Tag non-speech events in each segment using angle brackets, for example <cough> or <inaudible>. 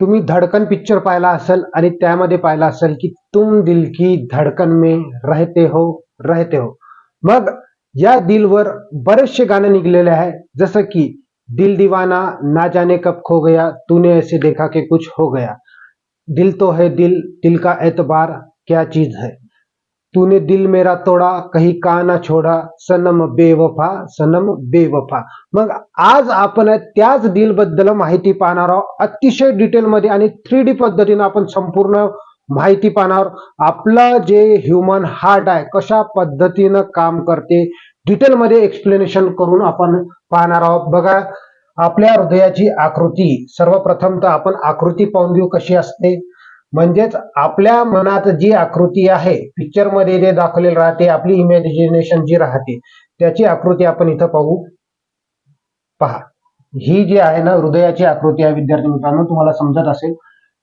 तुम्ही धडकन पिक्चर पाहिला असेल आणि त्यामध्ये पाहिला असेल की तुम दिल की धडकन में रहते हो रहते हो. मग या दिलवर बरेचसे गाणे निघलेले आहे. जसं की दिल दीवाना ना जाने कब खो गया तूने ऐसे देखा के कुछ हो गया. दिल तो है दिल दिल का एतबार क्या चीज है? तूने दिल मेरा तोडा काही का ना छोडा सनम बेवफा सनम बेवफा. मग आज आपण त्याच दिलबद्दल माहिती पाहणार आहोत. अतिशय डिटेलमध्ये आणि थ्री डी पद्धतीने आपण संपूर्ण माहिती पाहणार आहोत. आपलं जे ह्युमन हार्ट आहे कशा पद्धतीनं काम करते डिटेलमध्ये एक्सप्लेनेशन करून आपण पाहणार आहोत. बघा आपल्या हृदयाची आकृती. सर्वप्रथम तर आपण आकृती पाहून घेऊ कशी असते. म्हणजेच आपल्या मनात जी आकृती आहे पिक्चरमध्ये जे दाखवलेलं राहते आपली इमॅजिनेशन जी राहते त्याची आकृती आपण इथं पाहू. पहा. ही जी आहे ना हृदयाची आकृती आहे विद्यार्थी मित्रांनो तुम्हाला समजत असेल.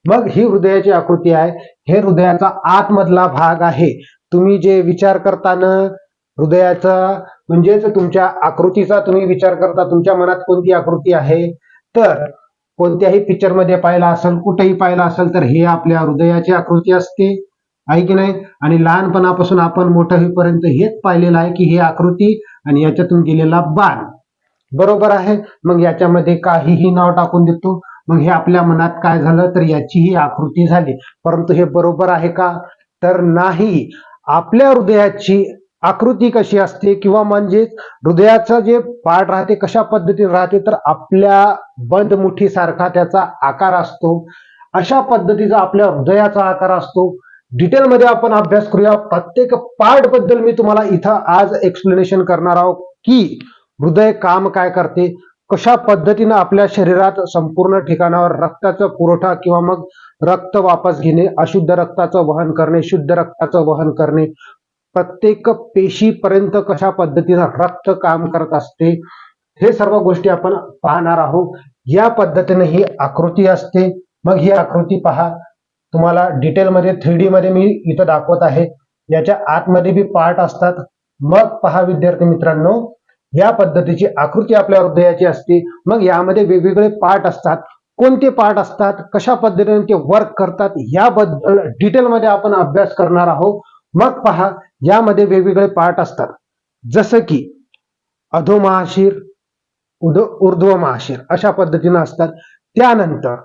मग ही हृदयाची आकृती आहे. हे हृदयाचा आतमधला भाग आहे. तुम्ही जे विचार करताना हृदयाचा म्हणजेच तुमच्या आकृतीचा तुम्ही विचार करता तुमच्या मनात कोणती आकृती आहे? तर कोणत्याही पिक्चरमध्ये पाहिला असेल कुठेही पाहिला असेल तर हे आपल्या हृदयाची आकृती असते. आहे की नाही? आणि लहानपणापासून आपण मोठं होईपर्यंत हेच पाहिलेलं आहे की हे आकृती आणि याच्यातून गेलेला बाण. बरोबर आहे? मग याच्यामध्ये काहीही नाव टाकून देतो. मग हे आपल्या मनात काय झालं? तर याची ही आकृती झाली. परंतु हे बरोबर आहे का? तर नाही. आपल्या हृदयाची आकृती कशी असते किंवा म्हणजेच हृदयाचं जे पार्ट राहते कशा पद्धतीने राहते तर आपल्या बंद मुठीसारखा त्याचा आकार असतो. अशा पद्धतीचा आपल्या हृदयाचा आकार असतो. डिटेलमध्ये आपण अभ्यास करूया. प्रत्येक पार्टबद्दल मी तुम्हाला इथं आज एक्सप्लेनेशन करणार आहोत की हृदय काम काय करते कशा पद्धतीनं आपल्या शरीरात संपूर्ण ठिकाणावर रक्ताचा पुरवठा किंवा मग रक्त वापस घेणे अशुद्ध रक्ताचं वहन करणे शुद्ध रक्ताचं वहन करणे प्रत्येक पेशीपर्यंत कशा पद्धतीनं रक्त काम करत असते हे सर्व गोष्टी आपण पाहणार आहोत. या पद्धतीने ही आकृती असते. मग ही आकृती पहा. तुम्हाला डिटेलमध्ये थ्री डी मध्ये मी इथं दाखवत आहे. याच्या आतमध्ये बी पार्ट असतात. मग पहा विद्यार्थी मित्रांनो या पद्धतीची आकृती आपल्या हृदयाची असते. मग यामध्ये वेगवेगळे पार्ट असतात. कोणते पार्ट असतात? कशा पद्धतीने ते वर्क करतात? याबद्दल डिटेलमध्ये आपण अभ्यास करणार आहोत. मग पहा यामध्ये वेगवेगळे पार्ट असतात. जसं की अधोमहाशीर उद ऊर्ध्व महाशीर अशा पद्धतीनं असतात. त्यानंतर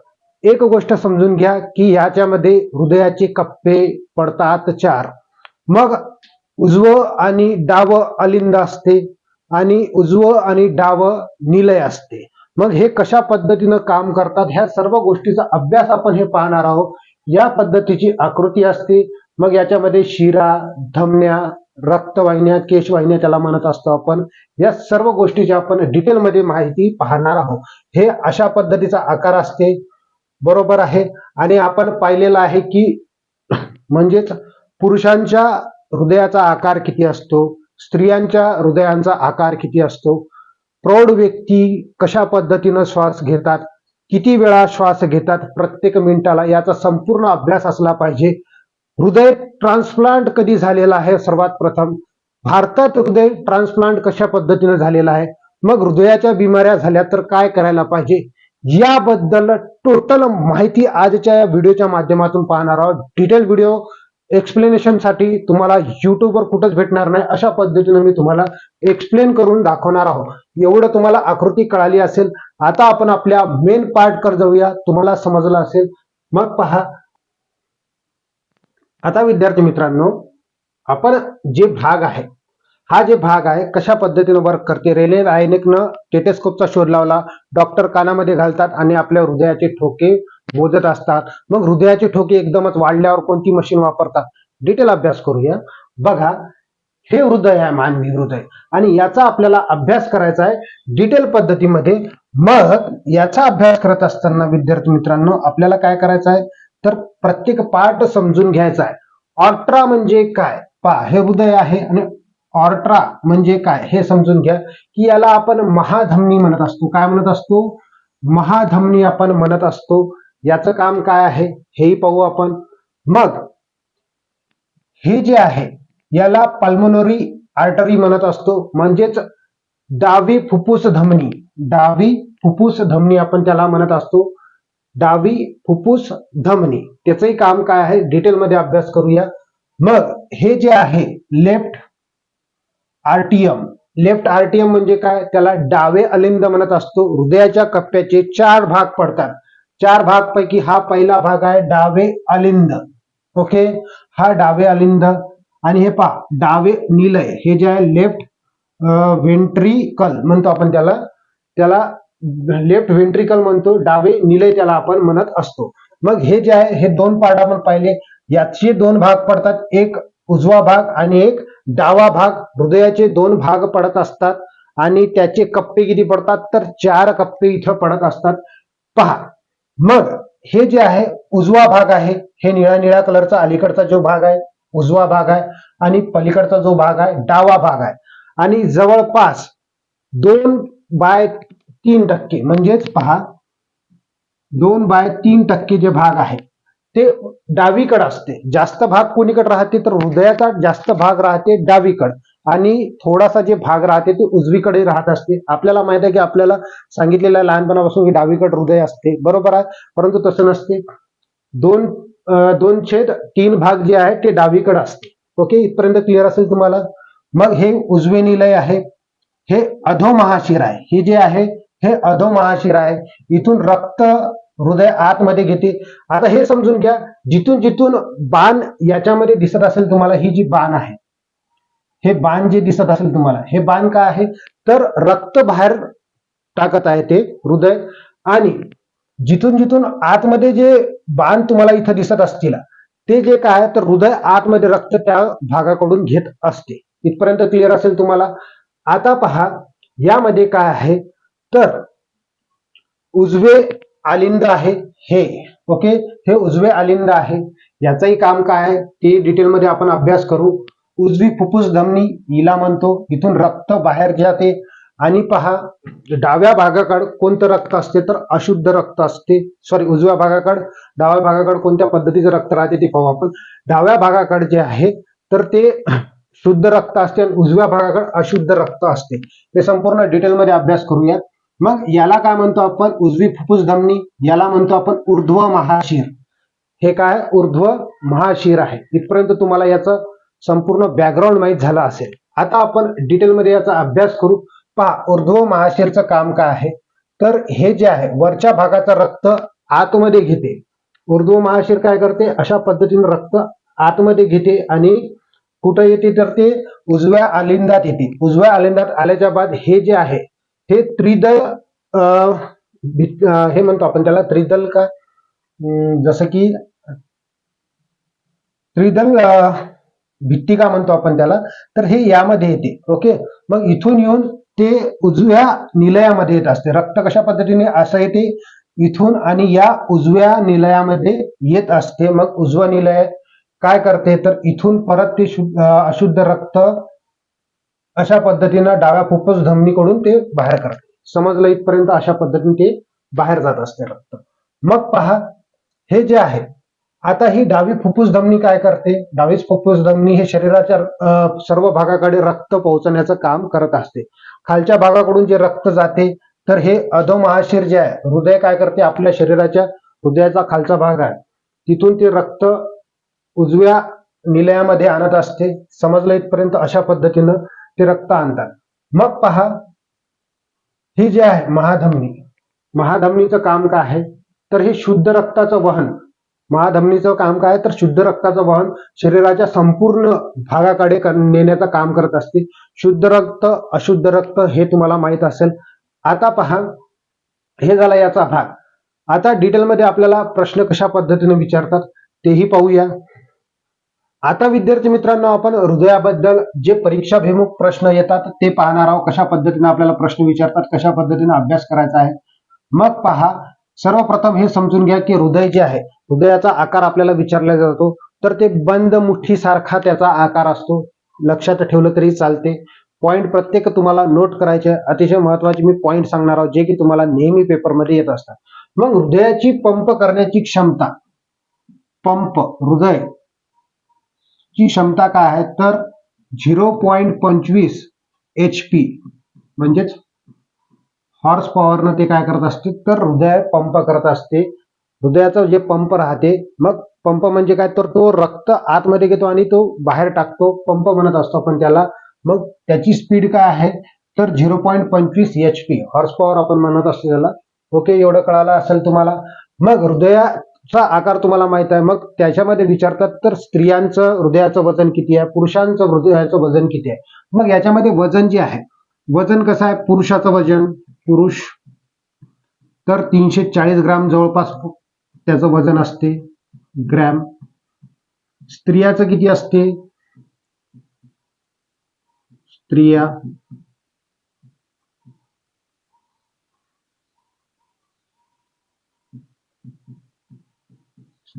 एक गोष्ट समजून घ्या की याच्यामध्ये हृदयाचे कप्पे पडतात चार. मग उजवं आणि डावं अलिंद असते आणि उजवं आणि डावं निलय असते. मग हे कशा पद्धतीनं काम करतात? ह्या सर्व गोष्टीचा अभ्यास आपण हे पाहणार आहोत. या पद्धतीची आकृती असते. मग याच्यामध्ये शिरा धमन्या रक्तवाहिन्या केशवाहिन्या त्याला म्हणत असतो आपण. या सर्व गोष्टीची आपण डिटेलमध्ये माहिती पाहणार आहोत. हे अशा पद्धतीचा आकार असते. बरोबर आहे. आणि आपण पाहिलेलं आहे की <clears throat> म्हणजेच पुरुषांच्या हृदयाचा आकार किती असतो? स्त्रियांच्या हृदयांचा आकार किती असतो? प्रौढ व्यक्ती कशा पद्धतीनं श्वास घेतात? किती वेळा श्वास घेतात? प्रत्येक मिनिटाला याचा संपूर्ण अभ्यास असला पाहिजे. हृदय ट्रान्सप्लांट कधी झालेला आहे? सर्वात प्रथम भारतात हृदय ट्रान्सप्लांट कशा पद्धतीने झालेला आहे? मग हृदयाच्या बिमाऱ्या झाल्या तर काय करायला पाहिजे? याबद्दल टोटल माहिती आजच्या या व्हिडिओच्या माध्यमातून पाहणार आहोत. डिटेल व्हिडिओ एक्सप्लेनेशनसाठी तुम्हाला युट्यूबवर कुठंच भेटणार नाही. अशा पद्धतीने मी तुम्हाला एक्सप्लेन करून दाखवणार आहोत. एवढं तुम्हाला आकृती कळाली असेल. आता आपण आपल्या मेन पार्ट कर जाऊया. तुम्हाला समजलं असेल. मग पहा आता विद्यार्थी मित्रांनो आपण जे भाग आहे हा जे भाग आहे कशा पद्धतीने वर्क करते रेल्वे आयनिकनं टेटेस्कोपचा शोध लावला डॉक्टर कानामध्ये घालतात आणि आपल्या हृदयाचे ठोके मोजत असतात. मग हृदयाचे ठोके एकदमच वाढल्यावर कोणती मशीन वापरतात? डिटेल अभ्यास करूया. बघा हे हृदय आहे मानवी हृदय. आणि याचा आपल्याला अभ्यास करायचा आहे डिटेल पद्धतीमध्ये. मग याचा अभ्यास करत असताना विद्यार्थी मित्रांनो आपल्याला काय करायचं आहे? तर प्रत्येक पार्ट समजून घ्यायचा आहे. ऑर्ट्रा म्हणजे काय? पहा हे हृदय आहे आणि ऑर्ट्रा म्हणजे काय? हे समजून घ्या की याला आपण महाधमनी म्हणत असतो. काय म्हणत असतो? महाधमनी आपण म्हणत असतो. याचं काम काय आहे? हेही पाहू आपण. मग हे जे आहे याला पल्मोनरी आर्टरी म्हणत असतो. म्हणजेच डावी फुफ्फुस धमनी. डावी फुफ्फुस धमनी आपण त्याला म्हणत असतो. डावी फुफ्फुस धमनी. त्याचंही काम काय आहे? डिटेलमध्ये अभ्यास करूया. मग हे जे आहे लेफ्ट आरटीएम लेफ्ट आरटीएम म्हणजे काय? त्याला डावे अलिंद म्हणत असतो. हृदयाच्या कप्प्याचे चार भाग पडतात. चार भाग पैकी हा पहिला भाग आहे डावे अलिंद. ओके हा डावे अलिंद. आणि हे पहा डावे निलय. हे जे आहे लेफ्ट व्हेंट्रिकल म्हणतो आपण त्याला. त्याला लेफ्ट व्हेंट्रिकल म्हणतो डावे निलय त्याला आपण म्हणत असतो. मग हे जे आहे हे दोन पार्ट आपण पाहिले. याचे दोन भाग पडतात. एक उजवा भाग आणि एक डावा भाग. हृदयाचे दोन भाग पडत असतात आणि त्याचे कप्पे किती पडतात? तर चार कप्पे इथं पडत असतात. पहा. मग हे जे आहे उजवा भाग आहे. हे निळ्या निळ्या कलरचा अलीकडचा जो भाग आहे उजवा भाग आहे आणि पलीकडचा जो भाग आहे डावा भाग आहे. आणि जवळपास दोन बाय तीन टक्के. म्हणजेच पहा दोन बाय तीन टक्के जे भाग आहे ते डावीकडे असते. जास्त भाग कोणीकडे राहते तर हृदयाचा जास्त भाग राहते डावीकडे. आणि थोडासा जे भाग राहते ते उजवीकडे राहत असते. आपल्याला माहीत आहे की आपल्याला सांगितलेलं आहे लहानपणापासून की डावीकडे हृदय असते. बरोबर आहे? परंतु तसं नसते. दोन दोन छेद तीन भाग जे आहे ते डावीकडे असते. ओके? इथपर्यंत क्लिअर असेल तुम्हाला? मग हे उजवे निलय आहे. हे अधो महाशिर आहे. हे जे आहे हे अधो महाशिर आहे. इथून रक्त हृदय आतमध्ये घेते. आता हे समजून घ्या. जिथून जिथून बाण याच्यामध्ये दिसत असेल तुम्हाला ही जी बाण आहे हे बाण जे दिसत असेल तुम्हाला हे बाण काय आहे? तर रक्त बाहेर टाकत आहे ते हृदय. आणि जिथून जिथून आतमध्ये जे बाण तुम्हाला इथं दिसत असतील ते जे काय तर हृदय आतमध्ये रक्त त्या भागाकडून घेत असते. इथपर्यंत क्लिअर असेल तुम्हाला. आता पहा यामध्ये काय आहे? तर उजवे आलिंद आहे हे ओके? हे उजवे आलिंद आहे. याचंही काम काय आहे? ते डिटेलमध्ये आपण अभ्यास करू. उजवी फुफ्फुस धमनी हिला म्हणतो. इथून रक्त बाहेर जाते. आणि पहा डाव्या भागाकडे कोणतं रक्त असते? तर अशुद्ध रक्त असते. सॉरी उजव्या भागाकडे डाव्या भागाकडे कोणत्या पद्धतीचं रक्त राहते ते पाहू आपण. डाव्या भागाकडे जे आहे तर ते शुद्ध रक्त असते आणि उजव्या भागाकडे अशुद्ध रक्त असते. ते संपूर्ण डिटेलमध्ये अभ्यास करूया मग याला काय म्हणतो आपण? उजवी फुफ्फुस धमनी. याला म्हणतो आपण ऊर्ध्व महाशीर. हे काय? ऊर्ध्व महाशीर आहे. इथपर्यंत तुम्हाला याचं संपूर्ण बॅकग्राऊंड माहीत झालं असेल. आता आपण डिटेलमध्ये याचा अभ्यास करू. पहा ऊर्ध्व महाशीरचं काम काय आहे? तर हे जे आहे वरच्या भागाचं रक्त आतमध्ये घेते. ऊर्ध्व महाशीर काय करते? अशा पद्धतीने रक्त आतमध्ये घेते आणि कुठं येते तर ते उजव्या आलिंदात येते. उजव्या आलिंदात आल्याच्या बाद हे जे आहे हे त्रिदल हे म्हणतो आपण त्याला त्रिदल का? जसं की त्रिदल भित्तिका म्हणतो आपण त्याला? तर हे यामध्ये येते ओके? मग इथून येऊन ते उजव्या निलयामध्ये येत असते. रक्त कशा पद्धतीने असं येते? इथून आणि या उजव्या निलयामध्ये येत असते. मग उजवा निलय काय करते? तर इथून परत ते अशुद्ध रक्त अशा पद्धतीनं डाव्या फुफ्फुस धमनीकडून ते बाहेर करते समजलं इथपर्यंत अशा पद्धतीने ते बाहेर जात असते रक्त. मग पहा हे जे आहे आता ही डावी फुफ्फुस धमनी काय करते? डावीस फुफ्फुस धमनी हे शरीराच्या सर्व भागाकडे रक्त पोहोचण्याचं काम करत असते. खालच्या भागाकडून जे रक्त जाते तर हे अधोमहाशीर जे आहे हृदय काय करते? आपल्या शरीराच्या हृदयाचा खालचा भाग आहे. तिथून ते रक्त उजव्या निलयामध्ये आणत असते. समजलं इथपर्यंत अशा पद्धतीनं ते रक्त आणतात. मग पहा ही जे आहे महाधमनी महाधमनीचं काम काय आहे? तर हे शुद्ध रक्ताचं वहन महाधमनीचं काम काय? तर शुद्ध रक्ताचं वहन शरीराच्या संपूर्ण भागाकडे नेण्याचं काम करत असते. शुद्ध रक्त अशुद्ध रक्त हे तुम्हाला माहीत असेल. आता पहा हे झाला याचा भाग. आता डिटेलमध्ये आपल्याला प्रश्न कशा पद्धतीने विचारतात तेही पाहूया. आता विद्यार्थी मित्रांनो आपण हृदयाबद्दल जे परीक्षाभिमुख प्रश्न येतात ते पाहणार आहोत. कशा पद्धतीने आपल्याला प्रश्न विचारतात कशा पद्धतीने अभ्यास करायचा आहे. मग पहा सर्वप्रथम हे समजून घ्या की हृदय जे आहे हृदयाचा आकार आपल्याला विचारला जातो. तर ते बंद मुठ्ठी सारखा त्याचा आकार असतो. लक्षात ठेवलं तरी चालते. पॉईंट प्रत्येक तुम्हाला नोट करायचे. अतिशय महत्त्वाचे मी पॉईंट सांगणार आहोत जे की तुम्हाला नेहमी पेपरमध्ये येत असतात. मग हृदयाची पंप करण्याची क्षमता. पंप हृदय. ची क्षमता काय आहे? तर झिरो पॉईंट पंचवीस एच पी म्हणजेच हॉर्स पॉवरनं ते काय करत असते? तर हृदय पंप करत असते. हृदयाचा जे पंप राहते मग पंप म्हणजे काय? तर तो रक्त आतमध्ये घेतो आणि तो बाहेर टाकतो पंप म्हणत असतो आपण त्याला. मग त्याची स्पीड काय आहे? तर झिरो पॉईंट पंचवीस एच पी हॉर्स पॉवर आपण म्हणत असतो त्याला. ओके एवढं कळालं असेल तुम्हाला. मग हृदया चा आकार तुम्हाला माहीत आहे. मग त्याच्यामध्ये विचारतात तर स्त्रियांचं हृदयाचं वजन किती आहे? पुरुषांचं हृदयाचं वजन किती आहे? मग याच्यामध्ये वजन जे आहे वजन कसं आहे? पुरुषाचं वजन पुरुष तर तीनशे चाळीस ग्राम जवळपास त्याचं वजन असते ग्रॅम. स्त्रियाचं किती असते? स्त्रिया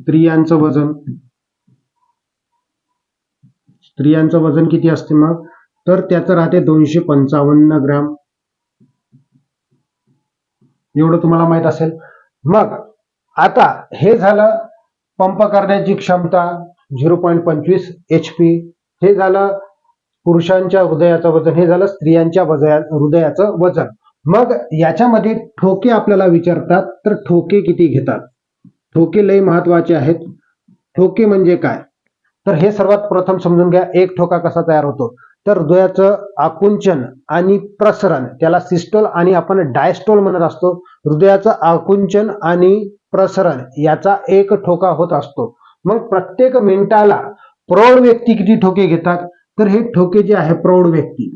स्त्रियांचं वजन. स्त्रियांचं वजन किती असते मग? तर त्याचं राहते दोनशे पंचावन्न ग्राम. एवढं तुम्हाला माहीत असेल. मग आता हे झालं पंप करण्याची क्षमता झिरो पॉईंट पंचवीस एच पी. हे झालं पुरुषांच्या हृदयाचं वजन. हे झालं स्त्रियांच्या वजया हृदयाचं वजन. मग याच्यामध्ये ठोके आपल्याला विचारतात तर ठोके किती घेतात? ठोके लय महत्त्वाचे आहेत. ठोके म्हणजे काय? तर हे सर्वात प्रथम समजून घ्या एक ठोका कसा तयार होतो? तर हृदयाचं आकुंचन आणि प्रसरण त्याला सिस्टोल आणि आपण डायस्टोल म्हणत असतो. हृदयाचं आकुंचन आणि प्रसरण याचा एक ठोका होत असतो. मग प्रत्येक मिनिटाला प्रौढ व्यक्ती किती ठोके घेतात? तर हे ठोके जे आहे प्रौढ व्यक्ती.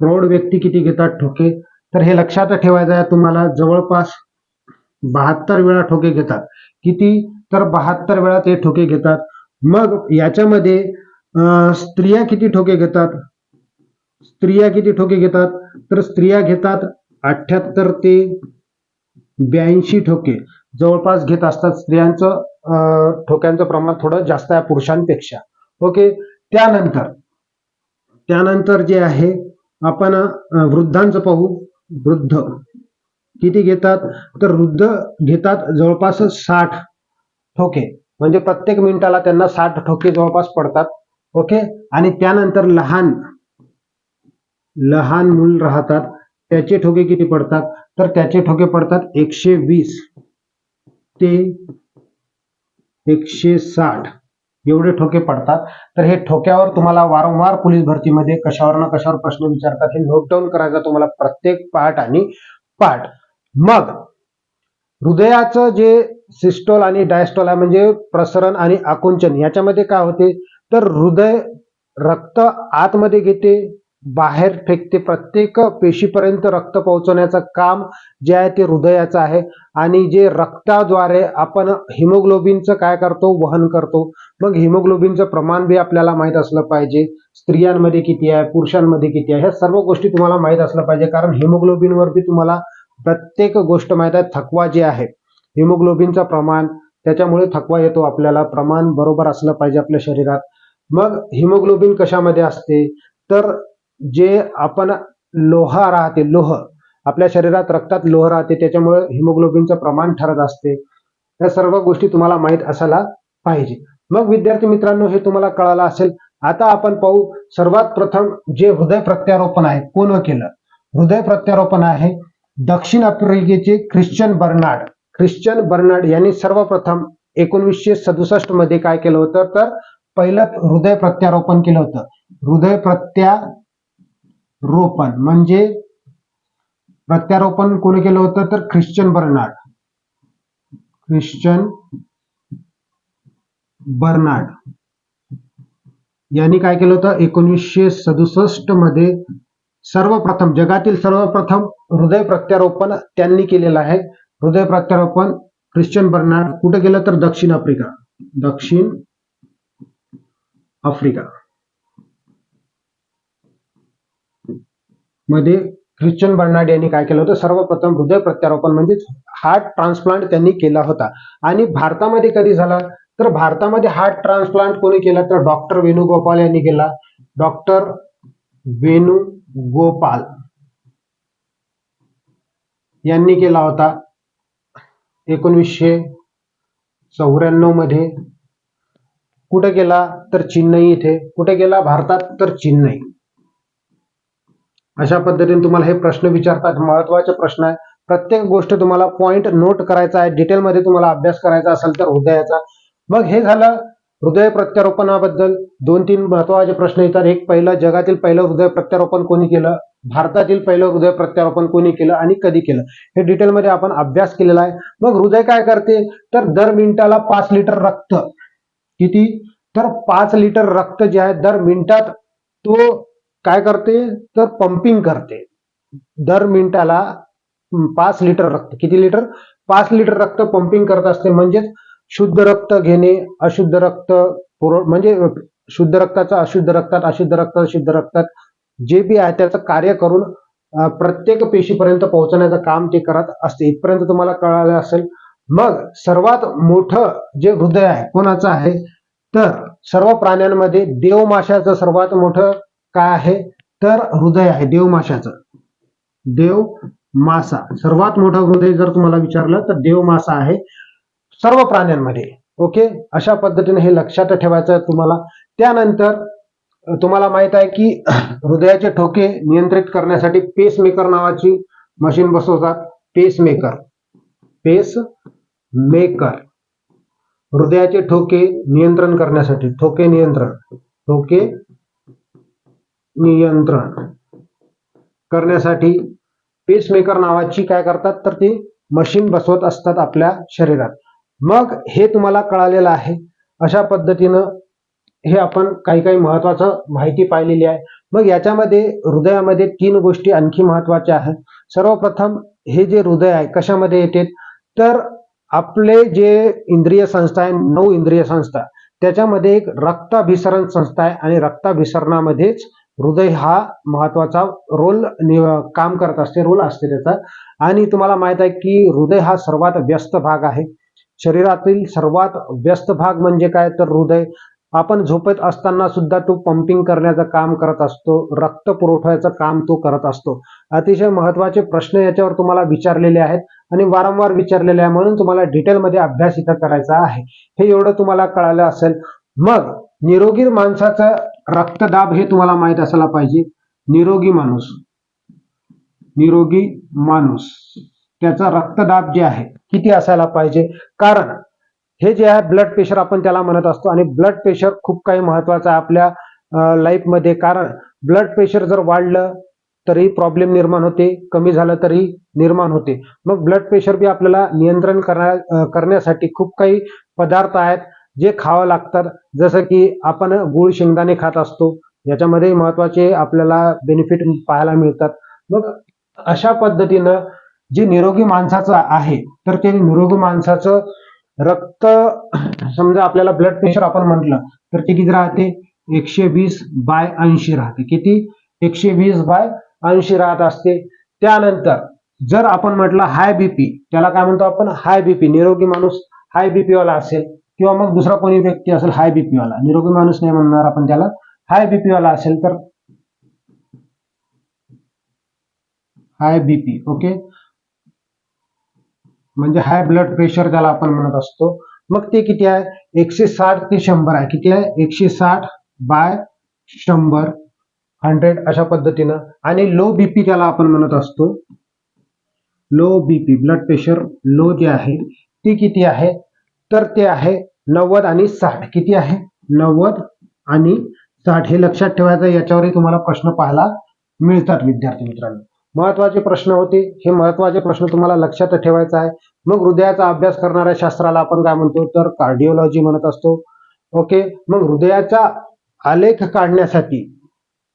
प्रौढ व्यक्ती किती घेतात ठोके? तर हे लक्षात ठेवायचं आहे तुम्हाला जवळपास बहात्तर वेळा ठोके घेतात. किती? तर बहात्तर वेळा ते ठोके घेतात. मग याच्यामध्ये स्त्रिया किती ठोके घेतात? स्त्रिया किती ठोके घेतात? तर स्त्रिया घेतात अठ्याहत्तर ते ब्याऐंशी ठोके. जवळपास घेत असतात स्त्रियांचं ठोक्यांचं प्रमाण थोडं जास्त आहे पुरुषांपेक्षा. ओके? त्यानंतर त्यानंतर जे आहे आपण वृद्धांचं पाहू. वृद्ध. किती घेतात? तर वृद्ध घेतात जवळपास साठ ठोके. म्हणजे प्रत्येक मिनिटाला त्यांना साठ ठोके जवळपास पडतात. ओके? आणि त्यानंतर लहान लहान मूल राहतात. त्याचे ठोके किती पडतात? तर त्याचे ठोके पडतात एकशे वीस. ते एकशे साठ. एवढे ठोके पडतात. तर हे ठोक्यावर तुम्हाला वारंवार पोलीस भरतीमध्ये कशावर ना कशावर प्रश्न विचारतात. हे नोट डाऊन करायचा तुम्हाला प्रत्येक पाठ आणि पाठ मग हृदयाचं जे सिस्टोल आणि डायस्टोल आहे म्हणजे प्रसरण आणि आकुंचन याच्यामध्ये काय होते? तर हृदय रक्त आतमध्ये घेते बाहेर फेकते प्रत्येक पेशीपर्यंत रक्त पोहोचवण्याचं काम जे आहे ते हृदयाचं आहे. आणि जे रक्ताद्वारे आपण हिमोग्लोबिनचं काय करतो? वहन करतो. मग हिमोग्लोबिनचं प्रमाण बी आपल्याला माहीत असलं पाहिजे. स्त्रियांमध्ये किती आहे? पुरुषांमध्ये किती आहे? ह्या सर्व गोष्टी तुम्हाला माहीत असलं पाहिजे. कारण हिमोग्लोबिनवर बी तुम्हाला प्रत्येक गोष्ट माहीत आहे थकवा जे आहे हिमोग्लोबिनचं प्रमाण त्याच्यामुळे थकवा येतो आपल्याला प्रमाण बरोबर असलं पाहिजे आपल्या शरीरात. मग हिमोग्लोबिन कशामध्ये असते? तर जे आपण लोहा राहते लोह आपल्या शरीरात रक्तात लोह राहते त्याच्यामुळे हिमोग्लोबिनचं प्रमाण ठरत असते. या सर्व गोष्टी तुम्हाला माहीत असायला पाहिजे. मग विद्यार्थी मित्रांनो हे तुम्हाला कळालं असेल. आता आपण पाहू सर्वात प्रथम जे हृदय प्रत्यारोपण आहे कोण केलं? हृदय प्रत्यारोपण आहे दक्षिण आफ्रिकेचे ख्रिश्चन बर्नार्ड ख्रिश्चन बर्नार्ड यांनी सर्वप्रथम एकोणीसशे सदुसष्टमध्ये काय केलं होतं? तर पहिलं हृदय प्रत्यारोपण केलं होतं. हृदय प्रत्यारोपण म्हणजे प्रत्यारोपण कोणी केलं होतं? तर ख्रिश्चन बर्नार्ड ख्रिश्चन बर्नार्ड यांनी काय केलं होतं? एकोणीसशे सदुसष्टमध्ये सर्वप्रथम जगातील सर्वप्रथम हृदय प्रत्यारोपण त्यांनी केलेलं आहे. हृदय प्रत्यारोपण ख्रिश्चन बर्नार्ड कुठे गेलं तर दक्षिण आफ्रिका. दक्षिण आफ्रिका. मध्ये ख्रिश्चन बर्नार्ड यांनी काय केलं होतं? सर्वप्रथम हृदय प्रत्यारोपण म्हणजेच हार्ट ट्रान्सप्लांट त्यांनी केला होता. आणि भारतामध्ये कधी झाला? तर भारतामध्ये हार्ट ट्रान्सप्लांट कोणी केला? तर डॉक्टर वेणुगोपाल यांनी केला. डॉक्टर वेणू गोपाल यांनी केला होता. एकोणीसशे चौऱ्याण्णवमध्ये कुठे गेला तर चेन्नई इथे कुठे गेला भारतात तर चेन्नई. अशा पद्धतीने तुम्हाला हे प्रश्न विचारतात. महत्त्वाचे प्रश्न आहे. प्रत्येक गोष्ट तुम्हाला पॉइंट नोट करायचा आहे. डिटेलमध्ये तुम्हाला अभ्यास करायचा असेल तर उद्या याचा मग हे झालं हृदय प्रत्यारोपणाबद्दल दोन तीन महत्त्वाचे प्रश्न येतात. एक पहिलं जगातील पहिलं हृदय प्रत्यारोपण कोणी केलं? भारतातील पहिलं हृदय प्रत्यारोपण कोणी केलं आणि कधी केलं? हे डिटेलमध्ये आपण अभ्यास केलेला आहे. मग हृदय काय करते? तर दर मिनिटाला पाच लिटर रक्त. किती? तर पाच लिटर रक्त जे आहे दर मिनिटात तो काय करते? तर पंपिंग करते. दर मिनिटाला पाच लिटर रक्त. किती लिटर? पाच लिटर रक्त पंपिंग करत असते. म्हणजेच शुद्ध रक्त घेणे अशुद्ध रक्त पुरव म्हणजे शुद्ध रक्ताचा अशुद्ध रक्तात अशुद्ध रक्त शुद्ध रक्तात जे बी आहे त्याचं कार्य करून प्रत्येक पेशीपर्यंत पोहोचण्याचं काम ते करत असते. इथपर्यंत तुम्हाला कळालं असेल. मग सर्वात मोठं जे हृदय आहे कोणाचं आहे? तर सर्व प्राण्यांमध्ये देवमाशाचं सर्वात मोठं काय आहे? तर हृदय आहे देवमाशाचं. देव मासा सर्वात मोठं हृदय जर तुम्हाला विचारलं तर देव मासा आहे. सर्व प्राण्यांमध्ये. ओके अशा पद्धतीने हे लक्षात ठेवायचं तुम्हाला. त्यानंतर तुम्हाला माहीत आहे की <clears throat> हृदयाचे ठोके नियंत्रित करण्यासाठी पेस मेकर नावाची मशीन बसवतात. पेस मेकर पेस मेकर हृदयाचे ठोके नियंत्रण करण्यासाठी. ठोके नियंत्रण. ठोके नियंत्रण करण्यासाठी पेसमेकर नावाची काय करतात? तर ती मशीन बसवत असतात आपल्या शरीरात. मग हे तुम्हाला कळालेलं आहे. अशा पद्धतीनं हे आपण काही काही महत्वाचं माहिती पाहिलेली आहे. मग याच्यामध्ये हृदयामध्ये तीन गोष्टी आणखी महत्त्वाच्या आहेत. सर्वप्रथम हे जे हृदय आहे कशामध्ये येते? तर आपले जे इंद्रिय संस्था आहे नऊ इंद्रिय संस्था त्याच्यामध्ये एक रक्ताभिसरण संस्था आहे आणि रक्ताभिसरणामध्येच हृदय हा महत्त्वाचा रोल काम करत असते रोल असते त्याचा. आणि तुम्हाला माहीत आहे की हृदय हा सर्वात व्यस्त भाग आहे. शरीरातील सर्वात व्यस्त भाग म्हणजे काय? तर हृदय. आपण झोपेत असताना सुद्धा तो पंपिंग करण्याचं काम करत असतो. रक्त पुरवठ्याचं काम तो करत असतो. अतिशय महत्त्वाचे प्रश्न याच्यावर तुम्हाला विचारलेले आहेत आणि वारंवार विचारलेले आहे म्हणून तुम्हाला डिटेलमध्ये अभ्यास इथं करायचा आहे. हे एवढं तुम्हाला कळालं असेल. मग निरोगी माणसाचा रक्तदाब हे तुम्हाला माहीत असायला पाहिजे. निरोगी माणूस. निरोगी माणूस. त्याचा रक्तदाब जे आहे किती असायला पाहिजे? कारण हे जे आहे ब्लड प्रेशर आपण त्याला म्हणत असतो आणि ब्लड प्रेशर खूप काही महत्वाचं आहे आपल्या लाईफमध्ये कारण ब्लड प्रेशर जर वाढलं तरी प्रॉब्लेम निर्माण होते. कमी झालं तरी निर्माण होते. मग ब्लड प्रेशर बी आपल्याला नियंत्रण करण्या करण्यासाठी खूप काही पदार्थ आहेत जे खावं लागतात. जसं की आपण गुळ शेंगदाणे खात असतो. याच्यामध्ये महत्त्वाचे आपल्याला बेनिफिट पाहायला मिळतात. मग अशा पद्धतीनं जे निरोगी माणसाचं आहे तर ते निरोगी माणसाचं रक्त समजा आपल्याला ब्लड प्रेशर आपण म्हटलं तर ते किती राहते? एकशे वीस बाय ऐंशी राहते. किती? एकशे वीस बाय ऐंशी राहत असते. त्यानंतर जर आपण म्हटलं हाय बीपी त्याला काय म्हणतो आपण? हाय बीपी निरोगी माणूस हाय बीपी वाला असेल किंवा मग दुसरा कोणी व्यक्ती असेल हाय बीपी वाला. निरोगी माणूस नाही म्हणणार आपण त्याला. हाय बीपी वाला असेल तर हाय बीपी ओके म्हणजे हाय ब्लड प्रेशर ज्याला आपण म्हणत असतो. मग ते किती आहे? एकशे साठ ते शंभर आहे. किती आहे? एकशे साठ बाय शंभर. हंड्रेड अशा पद्धतीनं. आणि लो बीपी त्याला आपण म्हणत असतो low BP blood pressure low जे आहे ते किती आहे? तर ते आहे नव्वद आणि साठ. किती आहे? नव्वद आणि साठ. हे लक्षात ठेवायचं याच्यावरही तुम्हाला प्रश्न पाहायला मिळतात विद्यार्थी मित्रांनो. महत्त्वाचे प्रश्न होते. हे महत्त्वाचे प्रश्न तुम्हाला लक्षात ठेवायचा आहे. मग हृदयाचा अभ्यास करणाऱ्या शास्त्राला आपण काय म्हणतो? तर कार्डिओलॉजी म्हणत असतो. ओके मग हृदयाचा आलेख काढण्यासाठी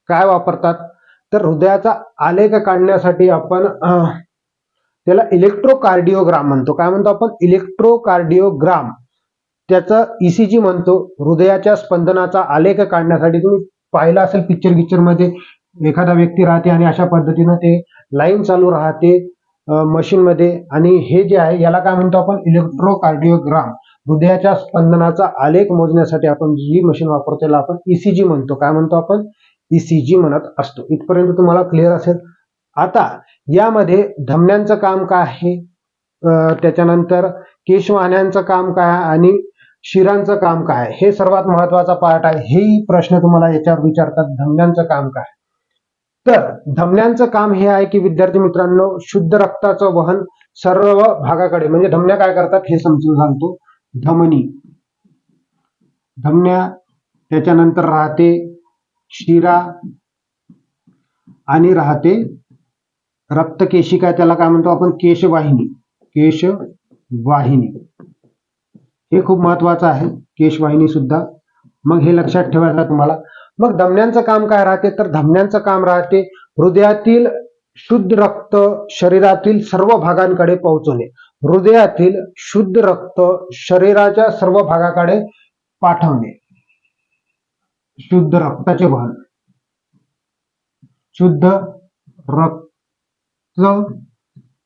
काय वापरतात? तर हृदयाचा आलेख काढण्यासाठी आपण त्याला इलेक्ट्रोकार्डिओग्राम म्हणतो. काय म्हणतो आपण? इलेक्ट्रोकार्डिओग्राम त्याचं ईसीजी म्हणतो. हृदयाच्या स्पंदनाचा आलेख काढण्यासाठी तुम्ही पाहिला असेल पिक्चर गिक्चरमध्ये एखादा व्यक्ती राहते आणि अशा पद्धतीनं ते लाईन चालू राहते मशीनमध्ये आणि हे जे आहे याला काय म्हणतो आपण? इलेक्ट्रोकार्डिओग्राम हृदयाच्या स्पंदनाचा आलेख मोजण्यासाठी आपण जी मशीन वापरतो त्याला आपण ईसीजी म्हणतो. काय म्हणतो आपण? ईसीजी म्हणत असतो. इथपर्यंत तुम्हाला क्लिअर असेल. आता यामध्ये धमन्यांचं काम काय आहे? त्याच्यानंतर केशवाहण्यांचं काम काय आहे? आणि शिरांचं काम काय आहे? हे सर्वात महत्त्वाचा पार्ट आहे. हेही प्रश्न तुम्हाला याच्यावर विचारतात. धमन्यांचं काम काय तर धमन्यांचं काम हे आहे की विद्यार्थी मित्रांनो शुद्ध रक्ताचं वहन सर्व भागाकडे म्हणजे धमन्या काय करतात हे समजून सांगतो. धमनी. धमन्या त्याच्यानंतर राहते शिरा आणि राहते रक्तकेशिका त्याला काय म्हणतो आपण? केशवाहिनी. केशवाहिनी. हे खूप महत्वाचं आहे केशवाहिनी सुद्धा मग हे लक्षात ठेवायचं तुम्हाला. मग धमन्यांचं काम काय राहते? तर धमन्यांचं काम राहते हृदयातील शुद्ध रक्त शरीरातील सर्व भागांकडे पोहोचवणे. हृदयातील शुद्ध रक्त शरीराच्या सर्व भागाकडे पाठवणे. शुद्ध रक्ताचे वहन शुद्ध रक्त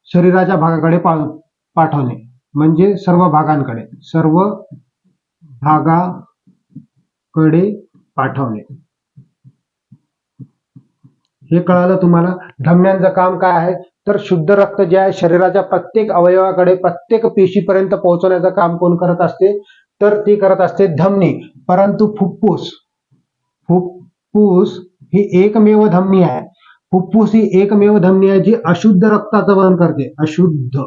शरीराच्या भागाकडे पा- पाठवणे. म्हणजे सर्व भागांकडे सर्व भागाकडे पाठवणे. हे कळालं तुम्हाला? धमन्यांचं काम काय आहे? तर शुद्ध रक्त जे आहे शरीराच्या प्रत्येक अवयवाकडे प्रत्येक पेशीपर्यंत पोहोचवण्याचं काम कोण करत असते? तर ती करत असते धमनी परंतु फुप्फूस. फुप्फूस ही एकमेव धमनी आहे. फुप्फूस ही एकमेव धमनी आहे जी अशुद्ध रक्ताचं वहन करते. अशुद्ध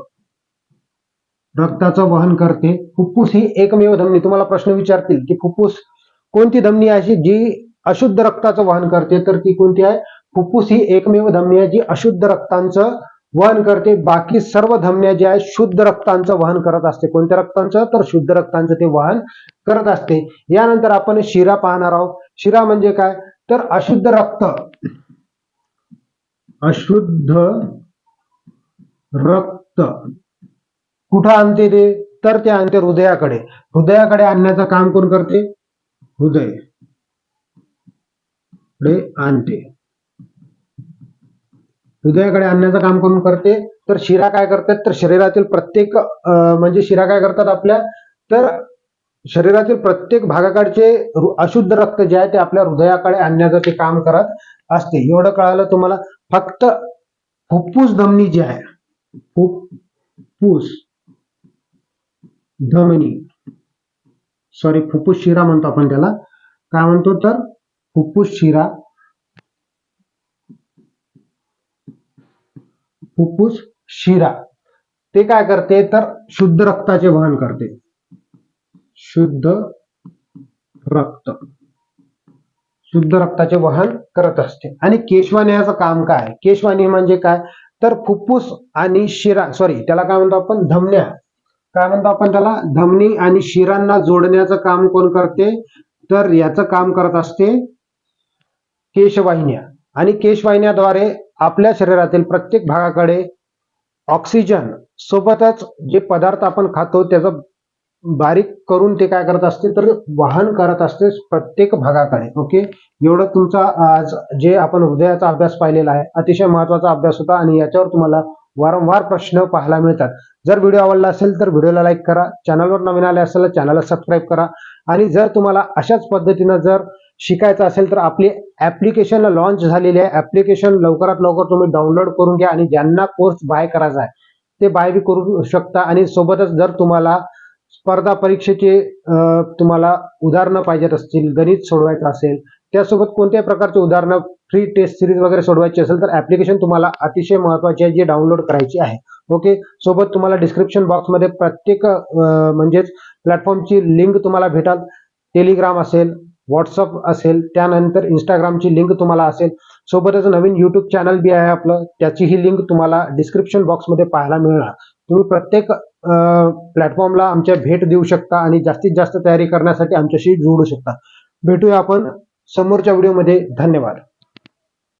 रक्ताचं वहन करते. फुप्फूस ही एकमेव धमनी तुम्हाला प्रश्न विचारतील की फुप्फूस कोणती धमनी आहे जी अशुद्ध रक्ताचं वहन करते तर ती कोणती आहे? फुफ्फुस ही एकमेव धमनी आहे जी अशुद्ध रक्तांचं वहन करते. बाकी सर्व धमन्या ज्या आहेत शुद्ध रक्तांचं वहन करत असते. कोणत्या रक्तांचं? तर शुद्ध रक्तांचं ते वहन करत असते. यानंतर आपण शिरा पाहणार आहोत. शिरा म्हणजे काय? तर अशुद्ध रक्त. अशुद्ध रक्त. कुठं आणते ते? तर ते आणते हृदयाकडे. हृदयाकडे आणण्याचं काम कोण करते? हृदय. आणते. हृदयाकडे आणण्याचं काम करून करते. तर शिरा काय करतात? तर शरीरातील प्रत्येक म्हणजे शिरा काय करतात आपल्या? तर शरीरातील प्रत्येक भागाकडचे अशुद्ध रक्त जे आहे ते आपल्या हृदयाकडे आणण्याचं ते काम करत असते. एवढं कळालं तुम्हाला? फक्त फुप्फूस धमनी जी आहे फुप्फूस धमनी सॉरी फुप्फूस शिरा म्हणतो आपण त्याला. काय म्हणतो तर? फुप्फूस शिरा फुफ्फुस शिरा. ते काय करते? तर शुद्ध रक्ताचे वहन करते. शुद्ध रक्त. शुद्ध रक्ताचे वहन करत असते. आणि केशवाण्याचं काम काय? आहे? केशवाणी म्हणजे काय? तर फुफ्फुस आणि शिरा सॉरी त्याला काय म्हणतो आपण? धमन्या काय म्हणतो आपण त्याला? धमनी आणि शिरांना जोडण्याचं काम कोण करते? तर याचं काम करत असते केशवाहिन्या. आणि केशवाहिन्याद्वारे आपल्या शरीरातील प्रत्येक भागाकडे ऑक्सिजन सोबतच जे पदार्थ आपण खातो त्याचं बारीक करून ते काय करत असते तर वाहन करत असते प्रत्येक भागाकडे ओके एवढं तुमचा आज जे आपण हृदयाचा अभ्यास पाहिलेला आहे अतिशय महत्त्वाचा अभ्यास होता आणि याच्यावर तुम्हाला वारंवार प्रश्न पाहायला मिळतात. जर व्हिडिओ आवडला असेल तर व्हिडिओला लाईक करा चॅनलवर नवीन आले असेल तर चॅनलला सबस्क्राईब करा. आणि जर तुम्हाला अशाच पद्धतीनं जर शिकायचं असेल तर आपली ऍप्लिकेशन लॉन्च झालेली आहे. ऍप्लिकेशन लवकरात लवकर तुम्ही डाउनलोड करून घ्या आणि ज्यांना कोर्स बाय करायचा आहे ते बाय बी करू शकता. आणि सोबतच जर तुम्हाला स्पर्धा परीक्षेचे तुम्हाला उदाहरणं पाहिजेत असतील गणित सोडवायचं असेल त्यासोबत कोणत्याही प्रकारचे उदाहरणं फ्री टेस्ट सिरीज वगैरे सोडवायची असेल तर ऍप्लिकेशन तुम्हाला अतिशय महत्वाची आहे जी डाउनलोड करायची आहे. ओके सोबत तुम्हाला डिस्क्रिप्शन बॉक्समध्ये प्रत्येक म्हणजेच प्लॅटफॉर्मची लिंक तुम्हाला भेटाल. टेलिग्राम असेल व्हॉट्सअप असेल त्यानंतर इंस्टाग्रामची लिंक तुम्हाला असेल. सोबतच नवीन युट्यूब चॅनल बी आहे आपलं त्याचीही लिंक तुम्हाला डिस्क्रिप्शन बॉक्समध्ये पाहायला मिळणार. तुम्ही प्रत्येक प्लॅटफॉर्मला आमच्या भेट देऊ शकता आणि जास्तीत जास्त तयारी करण्यासाठी आमच्याशी जोडू शकता. भेटूया आपण समोरच्या व्हिडिओमध्ये धन्यवाद.